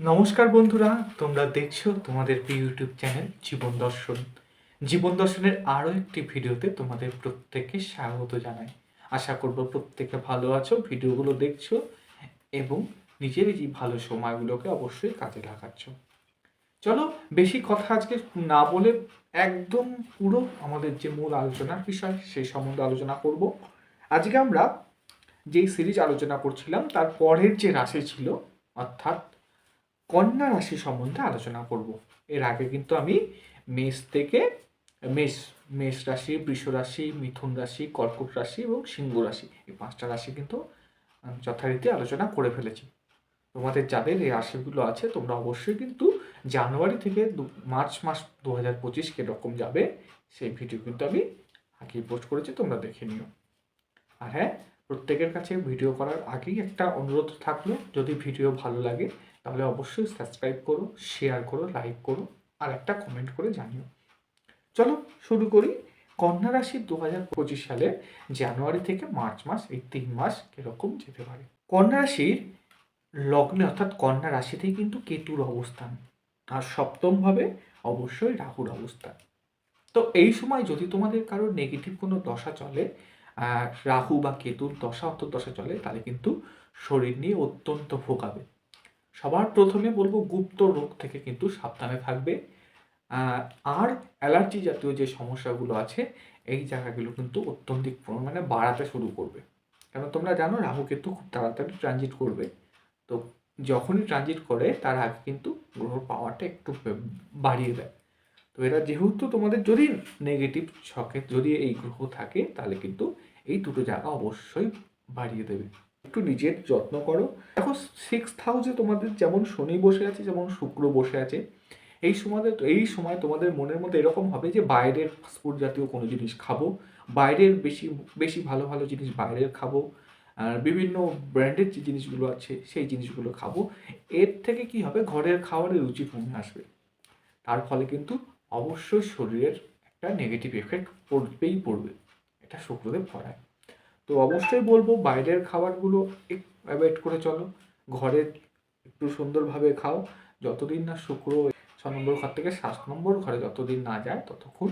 নমস্কার বন্ধুরা, তোমরা দেখছ তোমাদের ইউটিউব চ্যানেল জীবন দর্শন। জীবন দর্শনের আরও একটি ভিডিওতে তোমাদের প্রত্যেককে স্বাগত জানাই। আশা করব প্রত্যেকে ভালো আছো, ভিডিওগুলো দেখছ এবং নিজের এই ভালো সময়গুলোকে অবশ্যই কাজে লাগাচ্ছ। চলো, বেশি কথা আজকে না বলে একদম পুরো আমাদের যে মূল আলোচনার বিষয় সেই সম্বন্ধে আলোচনা করব। আজকে আমরা যেই সিরিজ আলোচনা করছিলাম, তার পরের যে রাশি ছিল, অর্থাৎ কন্যা রাশি সম্বন্ধে আলোচনা করব। এর আগে কিন্তু আমি মেষ থেকে, মেষ মেষ রাশি, বৃষ রাশি, মিথুন রাশি, কর্কট রাশি এবং সিংহ রাশি এই পাঁচটা রাশি কিন্তু যথারীতি আলোচনা করে ফেলেছি। তোমাদের যাদের এই রাশিগুলো আছে, তোমরা অবশ্যই কিন্তু জানুয়ারি থেকে মার্চ মাস দু হাজার পঁচিশ কীরকম যাবে, সেই ভিডিও কিন্তু আমি আগে পোস্ট করেছি, তোমরা দেখে নিও। আর হ্যাঁ প্রত্যেকের কাছে ভিডিও করার আগেই একটা অনুরোধ থাকল, যদি ভিডিও ভালো লাগে তাহলে অবশ্যই সাবস্ক্রাইব করো শেয়ার করো লাইক করো, আর একটা কমেন্ট করে জানিও। চলো শুরু করি। কন্যা রাশি দু হাজার পঁচিশ সালে জানুয়ারি থেকে মার্চ মাস, এই তিন মাস কীরকম যেতে পারে? কন্যা রাশির লগ্নে, অর্থাৎ কন্যা রাশিতেই কিন্তু কেতুর অবস্থান। আর সপ্তমভাবে অবশ্যই রাহুর অবস্থান। তো এই সময় যদি তোমাদের কারোর নেগেটিভ কোনো দশা চলে রাহু বা কেতুর দশা, অন্তর্দশা চলে, তাহলে কিন্তু শরীর নিয়ে অত্যন্ত ভোগাবে। সবার প্রথমে বলব গুপ্ত রোগ থেকে কিন্তু সাবধানে থাকবে। আর অ্যালার্জি জাতীয় যে সমস্যাগুলো আছে, এই জায়গাগুলো কিন্তু অত্যন্তিক পরিমাণে বাড়াতে শুরু করবে। কারণ তোমরা জানো রাহু কিন্তু খুব তাড়াতাড়ি ট্রানজিট করবে। তো যখনই ট্রানজিট করে, তার আগে কিন্তু গ্রহর পাওয়ারটা একটু বাড়িয়ে দেয়। তো এরা যেহেতু তোমাদের যদি নেগেটিভ ছকে যদি এই গ্রহ থাকে, তাহলে কিন্তু এই দুটো জায়গা অবশ্যই বাড়িয়ে দেবে। একটু নিজের যত্ন করো। দেখো সিক্স হাউসে তোমাদের যেমন শনি বসে আছে, যেমন শুক্র বসে আছে, এই সময় এই সময় তোমাদের মনের মধ্যে এরকম হবে যে, বাইরের ফাস্টফুড জাতীয় কোনো জিনিস খাব, বাইরের বেশি বেশি ভালো ভালো জিনিস বাইরের খাব, আর বিভিন্ন ব্র্যান্ডের যে জিনিসগুলো আছে, সেই জিনিসগুলো খাব। এর থেকে কি হবে? ঘরের খাবারের রুচি কমে আসবে। তার ফলে কিন্তু অবশ্যই শরীরের একটা নেগেটিভ এফেক্ট পড়বেই পড়বে। এটা শুক্রদেব করায়। তো অবশ্যই বলব বাইরের খাবারগুলো অ্যাভয়েড করে চলো। ঘরে একটু সুন্দরভাবে খাও। যতদিন না শুক্র ছ নম্বর ঘর থেকে সাত নম্বর ঘরে যতদিন না যায় ততক্ষণ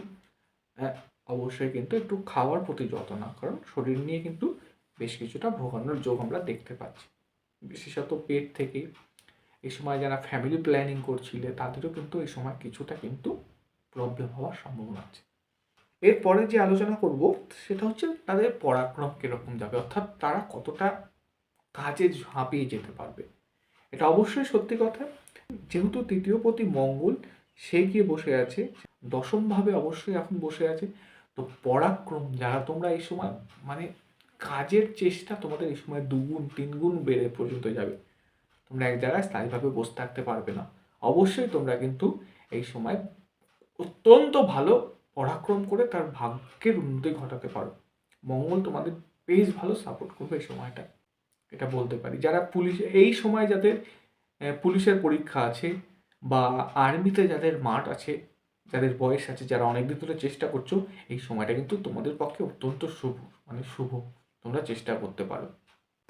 অবশ্যই কিন্তু একটু খাওয়ার প্রতি যত্ন না কারণ শরীর নিয়ে কিন্তু বেশ কিছুটা ভোগানোর যোগ আমরা দেখতে পাচ্ছি। বিশেষত পেট থেকে। এই সময় যারা ফ্যামিলি প্ল্যানিং করছিলে, তাদেরও কিন্তু এই সময় কিছুটা কিন্তু প্রবলেম হওয়ার সম্ভাবনা আছে। এরপরে যে আলোচনা করব, সেটা হচ্ছে তাদের পরাক্রম কীরকম যাবে, অর্থাৎ তারা কতটা কাজে ঝাঁপিয়ে যেতে পারবে। এটা অবশ্যই সত্যি কথা, যেহেতু তৃতীয় পতি মঙ্গল, সে গিয়ে বসে আছে, দশমভাবে অবশ্যই এখন বসে আছে। তো পরাক্রম, যারা তোমরা এই সময় মানে কাজের চেষ্টা তোমাদের এই সময় দুগুণ, তিনগুণ বেড়ে পর্যন্ত যাবে। তোমরা এক জায়গায় স্থায়ীভাবে বসে থাকতে পারবে না। অবশ্যই তোমরা কিন্তু এই সময় অত্যন্ত ভালো পরাক্রম করে তার ভাগ্যের উন্নতি ঘটাতে পারো। মঙ্গল তোমাদের বেশ ভালো সাপোর্ট করবে এই সময়টা এটা বলতে পারি। যারা পুলিশ, এই সময় যাদের পুলিশের পরীক্ষা আছে বা আর্মিতে যাদের মাঠ আছে, যাদের বয়স আছে, যারা অনেকদিন ধরে চেষ্টা করছ, এই সময়টা কিন্তু তোমাদের পক্ষে অত্যন্ত শুভ মানে শুভ। তোমরা চেষ্টা করতে পারো।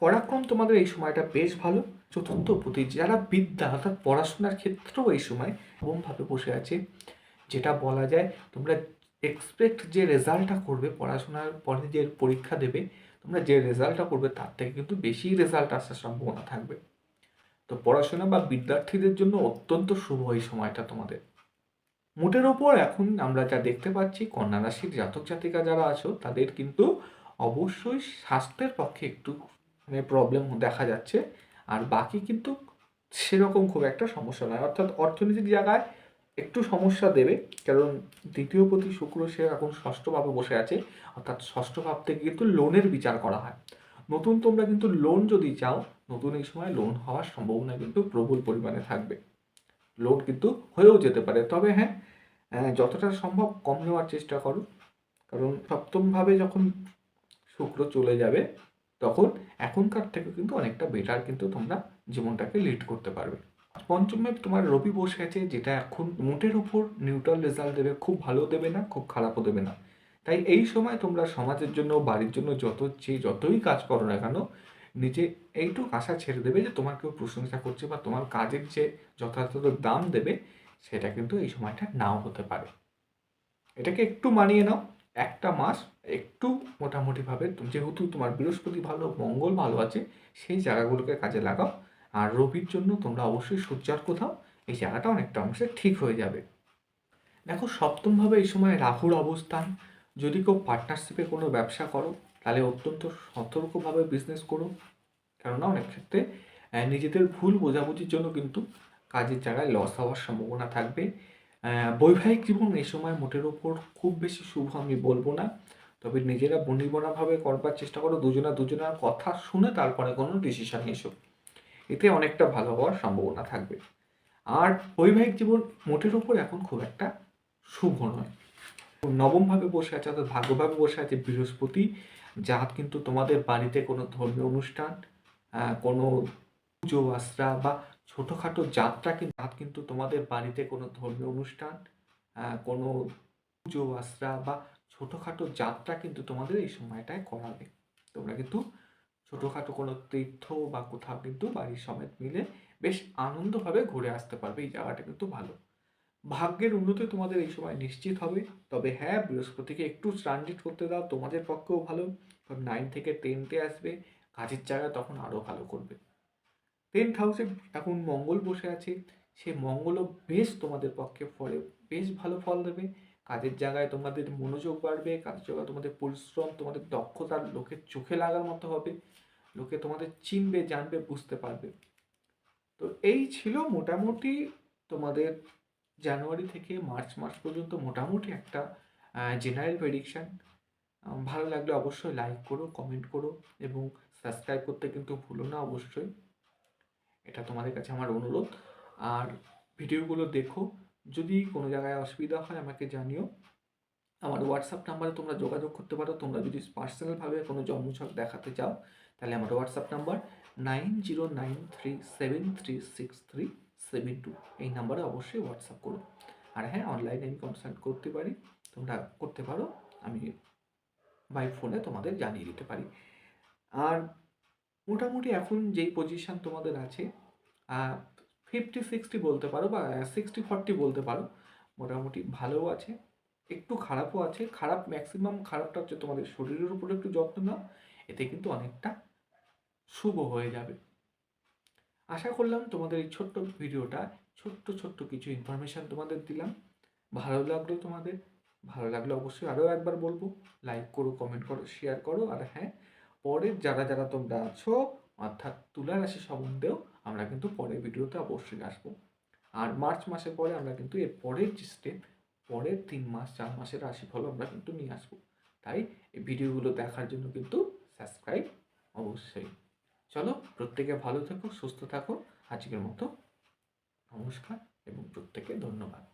পরাক্রম তোমাদের এই সময়টা বেশ ভালো। চতুর্থ প্রতি যারা বিদ্যা অর্থাৎ পড়াশোনার ক্ষেত্রেও এই সময় এমনভাবে বসে আছে। যেটা বলা যায় তোমরা এক্সপেক্ট যে রেজাল্টটা করবে পড়াশোনার পরে যে পরীক্ষা দেবে, তোমরা যে রেজাল্টটা করবে তার থেকে কিন্তু বেশি রেজাল্ট আসার সম্ভাবনা থাকবে। তো পড়াশোনা বা বিদ্যার্থীদের জন্য অত্যন্ত শুভ এই সময়টা তোমাদের। মোটের ওপর এখন আমরা যা দেখতে পাচ্ছি, কন্যা রাশির জাতক জাতিকা যারা আছো, তাদের কিন্তু অবশ্যই স্বাস্থ্যের পক্ষে একটু মানে প্রবলেম দেখা যাচ্ছে। আর বাকি কিন্তু সেরকম খুব একটা সমস্যা নয়। অর্থাৎ অর্থনৈতিক জায়গায় একটু সমস্যা দেবে, কারণ দ্বিতীয় প্রতি শুক্র সে এখন ষষ্ঠ ভাবে বসে আছে, অর্থাৎ ষষ্ঠ ভাব থেকে কিন্তু লোনের বিচার করা হয়। নতুন তোমরা কিন্তু লোন যদি চাও, নতুন এই সময় লোন হওয়ার সম্ভাবনা কিন্তু প্রবল পরিমাণে থাকবে। লোন কিন্তু হয়েও যেতে পারে, তবে হ্যাঁ যতটা সম্ভব কম নেওয়ার চেষ্টা করো। কারণ সপ্তমভাবে যখন শুক্র চলে যাবে, তখন এখনকার থেকে কিন্তু অনেকটা বেটার কিন্তু তোমরা জীবনটাকে লিড করতে পারবে। পঞ্চমে তোমার রবি বসে আছে, যেটা এখন মোটের ওপর নিউট্রাল রেজাল্ট দেবে, খুব ভালো দেবে না, খুব খারাপও দেবে না। তাই এই সময় তোমরা সমাজের জন্য, বাড়ির জন্য যত যে যতই কাজ করো না কেন, নিজে এইটুকু আশা ছেড়ে দেবে যে তোমার কেউ প্রশংসা করছে বা তোমার কাজের যে যথাযথ দাম দেবে, সেটা কিন্তু এই সময়টা নাও হতে পারে। এটাকে একটু মানিয়ে নাও, একটা মাস একটু মোটামুটিভাবে, যেহেতু তোমার বৃহস্পতি ভালো, মঙ্গল ভালো আছে, সেই জায়গাগুলোকে কাজে লাগাও। আর রবির জন্য তোমরা অবশ্যই সূর্যার কোথাও এই জায়গাটা অনেকটা অংশে ঠিক হয়ে যাবে। দেখো, সপ্তমভাবে এই সময় রাহুর অবস্থান। যদি কেউ পার্টনারশিপে কোনো ব্যবসা করো, তাহলে অত্যন্ত সতর্কভাবে বিজনেস করো। কেননা অনেক ক্ষেত্রে নিজেদের ভুল বোঝাবুঝির জন্য কিন্তু কাজের জায়গায় লস হওয়ার সম্ভাবনা থাকবে। বৈবাহিক জীবন এই সময় মোটের ওপর খুব বেশি শুভ আমি বলব না। তবে নিজেরা বনিবনাভাবে করবার চেষ্টা করো, দুজনা দুজনার কথা শুনে তারপরে কোনো ডিসিশন এসো। এতে অনেকটা ভালো হওয়ার সম্ভাবনা থাকবে। আর বৈবাহিক জীবন মোটের ওপর এখন খুব একটা শুভ নয়। নবমভাবে বসে আছে অর্থাৎ ভাগ্যভাবে বসে আছে বৃহস্পতি যার কিন্তু তোমাদের বাড়িতে কোনো ধর্মীয় অনুষ্ঠান কোনো পুজো, আশ্রা বা ছোটোখাটো যাত্রা কিন্তু যার কিন্তু তোমাদের বাড়িতে কোনো ধর্মীয় অনুষ্ঠান কোনো পুজো, আশ্রা বা ছোটোখাটো যাত্রা কিন্তু তোমাদের এই সময়টায় করাবে। তোমরা কিন্তু ছোটোখাটো কোনো তীর্থ বা কোথাও কিন্তু বাড়ির সমেত মিলে বেশ আনন্দভাবে ঘুরে আসতে পারবে। এই জায়গাটা কিন্তু ভালো। ভাগ্যের উন্নতি তোমাদের এই সময় নিশ্চিত হবে। তবে হ্যাঁ বৃহস্পতিকে একটু ট্রানজিট করতে দাও, তোমাদের পক্ষেও ভালো। নাইন থেকে টেনতে আসবে, কাজের জায়গা তখন আরও ভালো করবে। টেন্থ হাউসে এখন মঙ্গল বসে আছে। সে মঙ্গলও বেশ তোমাদের পক্ষে ফলে, বেশ ভালো ফল দেবে। কাজের জায়গায় তোমাদের মনোযোগ বাড়বে, কাজের জায়গায় তোমাদের পরিশ্রম, তোমাদের দক্ষতার লোকের চোখে লাগার মতো হবে। লোকে তোমাদের চিনবে, জানবে, বুঝতে পারবে। তো এই ছিল মোটামুটি তোমাদের জানুয়ারি থেকে মার্চ মাস পর্যন্ত মোটামুটি একটা জেনারেল প্রেডিকশান ভালো লাগলে অবশ্যই লাইক করো কমেন্ট করো এবং সাবস্ক্রাইব করতে কিন্তু ভুলো না অবশ্যই। এটা তোমাদের কাছে আমার অনুরোধ। আর ভিডিওগুলো দেখো, যদি কোনো জায়গায় অসুবিধা হয় আমাকে জানিও। আমার হোয়াটসঅ্যাপ নাম্বারে তোমরা যোগাযোগ করতে পারো। তোমরা যদি পার্সোনালভাবে কোনো জন্মছক দেখাতে চাও তাহলে আমার WhatsApp number nine zero nine three seven three six three seven two এই নাম্বারে অবশ্যই হোয়াটসঅ্যাপ করো। আর হ্যাঁ অনলাইনে আমি কনসাল্ট করতে পারি। তোমরা করতে পারো। আমি বাই ফোনে তোমাদের জানিয়ে দিতে পারি। আর মোটামুটি এখন যেই পজিশান তোমাদের আছে ফিফটি সিক্সটি বলতে পারো বা সিক্সটি ফর্টি বলতে পারো, মোটামুটি ভালোও আছে। একটু খারাপও আছে। খারাপ ম্যাক্সিমাম খারাপটা হচ্ছে তোমাদের শরীরের উপরে একটু যত্ন নাও। এতে কিন্তু অনেকটা শুভ হয়ে যাবে। আশা করলাম তোমাদের এই ছোট্ট ভিডিওটা ছোট্ট ছোট্ট কিছু ইনফরমেশান তোমাদের দিলাম। ভালো লাগল তোমাদের? ভালো লাগলে অবশ্যই আরও একবার বলব। লাইক করো কমেন্ট করো শেয়ার করো। আর হ্যাঁ পরের যারা যারা তোমরা আছো, অর্থাৎ তুলা রাশি সম্বন্ধেও আমরা কিন্তু পরের ভিডিওতে অবশ্যই আসব। আর মার্চ মাসের পরে আমরা কিন্তু এর পরের যে স্টেপ পরের তিন মাস, চার মাসের রাশিফল আমরা কিন্তু নিয়ে আসব। তাই এই ভিডিওগুলো দেখার জন্য কিন্তু সাবস্ক্রাইব অবশ্যই। চলো প্রত্যেকে ভালো থাকো সুস্থ থাকো। আজকের মতো নমস্কার এবং প্রত্যেকে ধন্যবাদ।